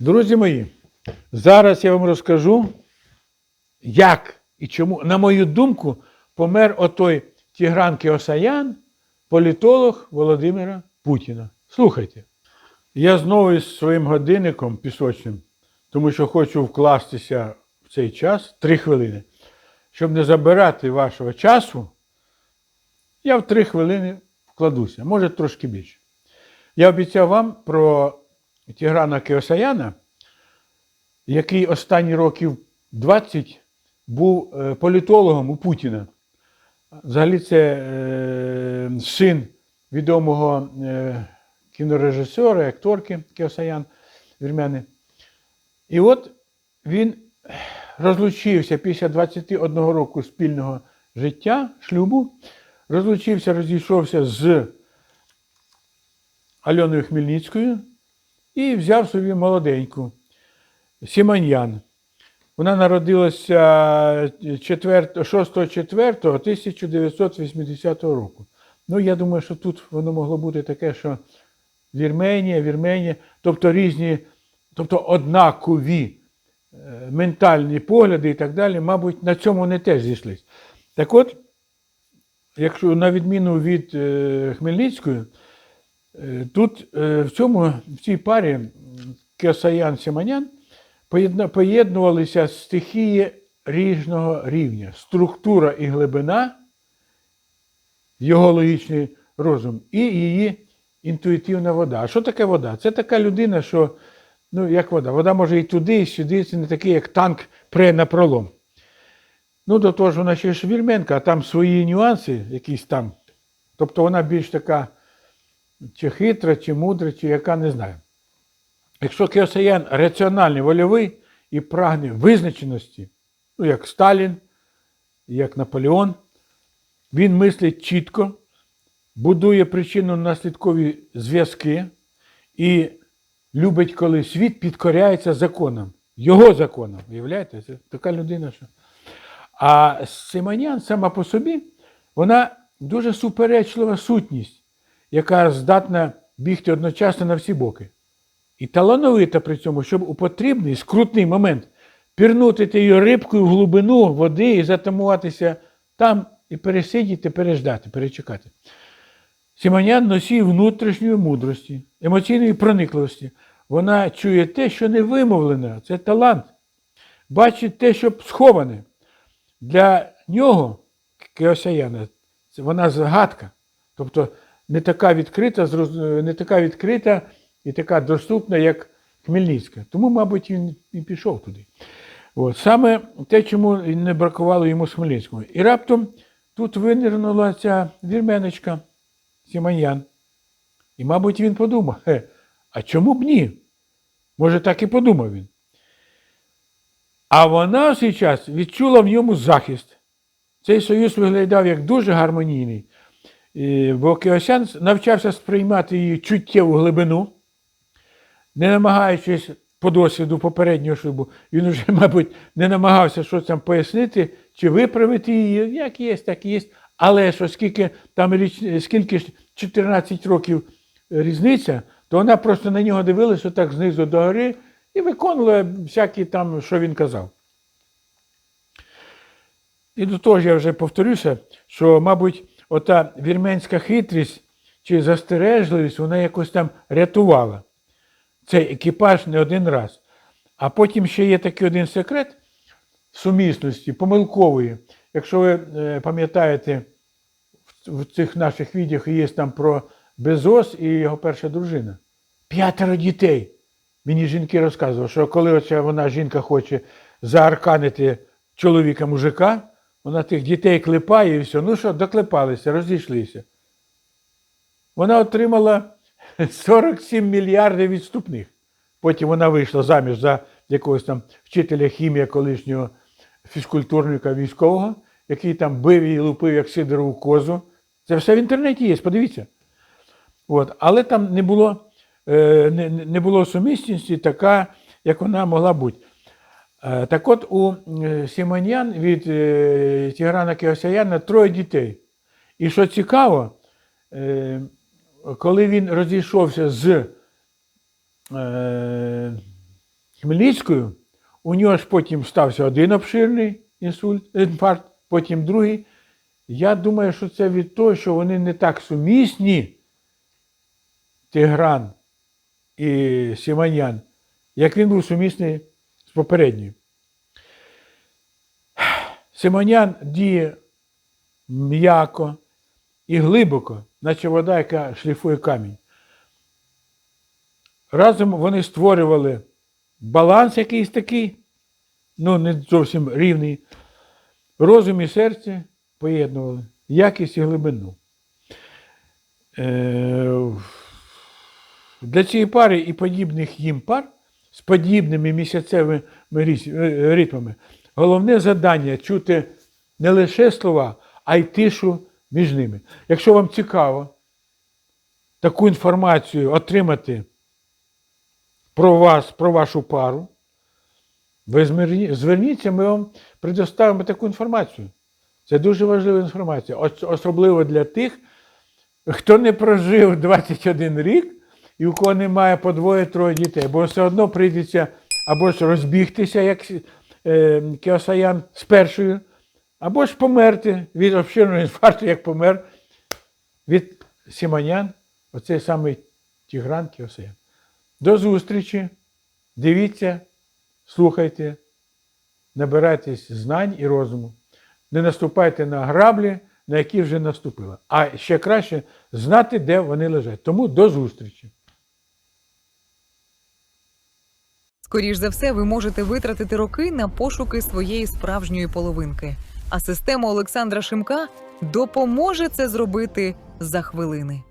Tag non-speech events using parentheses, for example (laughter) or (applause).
Друзі мої, зараз я вам розкажу, як і чому, на мою думку, помер отой Тігран Кеосаян, політолог Володимира Путіна. Слухайте, я знову із своїм годинником пісочним, тому що хочу вкластися в цей час три хвилини. Щоб не забирати вашого часу, я в три хвилини вкладуся, може трошки більше. Я обіцяв вам про Тіграна Кеосаяна, який останні років 20 був е, політологом у Путіна. Взагалі, це е, син відомого е, кінорежисера, акторки Кеосаян вірмяни. І от він розлучився після 21 року спільного життя, шлюбу, розлучився, розійшовся з Альоною Хмельницькою і взяв собі молоденьку Сіманьян. Вона народилася 6-4-1980 року. Ну, я думаю, що тут воно могло бути таке, що Вірменія, Вірменія, тобто різні, тобто однакові е, ментальні погляди і так далі, мабуть, на цьому вони теж зійшлись. Так от, якщо на відміну від е, Хмельницької, е, тут е, в цьому, в цій парі Кеосаян Сіманян поєднувалися стихії різного рівня, структура і глибина, його логічний розум, і її інтуїтивна вода. А що таке вода? Це така людина, що, ну, як вода, вода може і туди, і сюди, це не такий, як танк пре на пролом. Ну, до того ж, вона ще ж вірменка, а там свої нюанси якісь там. Тобто вона більш така чи хитра, чи мудра, чи яка, не знаю. Якщо Кеосаян раціональний, вольовий і прагне визначеності, ну, як Сталін, як Наполеон, він мислить чітко, будує причинно-наслідкові зв'язки і любить, коли світ підкоряється законам, його законам. Уявляєте? Це така людина, що. А Симонян сама по собі, вона дуже суперечлива сутність, яка здатна бігти одночасно на всі боки. І талановита при цьому, щоб у потрібний скрутний момент пірнути тією рибкою в глибину води і затамуватися там і пересидіти, переждати, перечекати. Сімонян носій внутрішньої мудрості, емоційної проникливості. Вона чує те, що не вимовлено, це талант. Бачить те, що сховане. Для нього, Кеосаяна, вона загадка. Тобто не така відкрита, не така відкрита і така доступна, як Хмельницька. Тому, мабуть, він і пішов туди. От. Саме те, чому не бракувало йому з Хмельницького. І раптом тут винирнула ця вірменочка Сіманьян. І, мабуть, він подумав, «Хе, а чому б ні? Може, так і подумав він. А вона час відчула в ньому захист. Цей союз виглядав як дуже гармонійний. Бо Кеосян навчався сприймати її чуттєву глибину, не намагаючись по досвіду попереднього шлюбу, він вже, (laughs) мабуть, не намагався щось там пояснити чи виправити її, як є, так і є. Але ж оскільки там річ, скільки ж 14 років різниця, то вона просто на нього дивилася так знизу до гори і виконувала всякі там, що він казав. І до того ж я вже повторюся, що, мабуть, ота вірменська хитрість чи застережливість, вона якось там рятувала цей екіпаж не один раз. А потім ще є такий один секрет сумісності, помилкової. Якщо ви е, пам'ятаєте, в, цих наших відео є там про Безос і його перша дружина. П'ятеро дітей. Мені жінки розказували, що коли оця вона жінка хоче заарканити чоловіка мужика, вона тих дітей клепає і все. Ну що, доклепалися, розійшлися. Вона отримала (laughs) 47 мільярдів відступних. Потім вона вийшла заміж за якогось там вчителя хімія колишнього фізкультурника військового, який там бив і лупив як сидорову козу. Це все в інтернеті є, подивіться. От. Але там не було, е, не, не було сумісності така, як вона могла бути. Е, Так от у е, Сімоньян від е, Тіграна Кеосаяна троє дітей. І що цікаво, коли він розійшовся з Хмельницькою, у нього ж потім стався один обширний інсульт, інфаркт, потім другий. Я думаю, що це від того, що вони не так сумісні, Тигран і Сіманян, як він був сумісний з попередньою. Симонян діє м'яко і глибоко, наче вода, яка шліфує камінь. Разом вони створювали баланс якийсь такий, ну не зовсім рівний. Розум і серце поєднували, якість і глибину. Е, Для цієї пари і подібних їм пар з подібними місяцевими е, ритмами головне завдання чути не лише слова, а й тишу між ними. Якщо вам цікаво таку інформацію отримати про вас, про вашу пару, ви зверні- зверніться, ми вам предоставимо таку інформацію. Це дуже важлива інформація, особливо для тих, хто не прожив 21 рік і у кого немає по двоє-троє дітей, бо все одно прийдеться або ж розбігтися, як е, Кіосаян з першою, або ж померти від обширного інфаркту, як помер від Сіманян, оцей самий Тігран Кіосаян. До зустрічі. Дивіться, слухайте, набирайтесь знань і розуму. Не наступайте на граблі, на які вже наступили. А ще краще знати, де вони лежать. Тому до зустрічі. Скоріш за все, ви можете витратити роки на пошуки своєї справжньої половинки. А система Олександра Шимка допоможе це зробити за хвилини.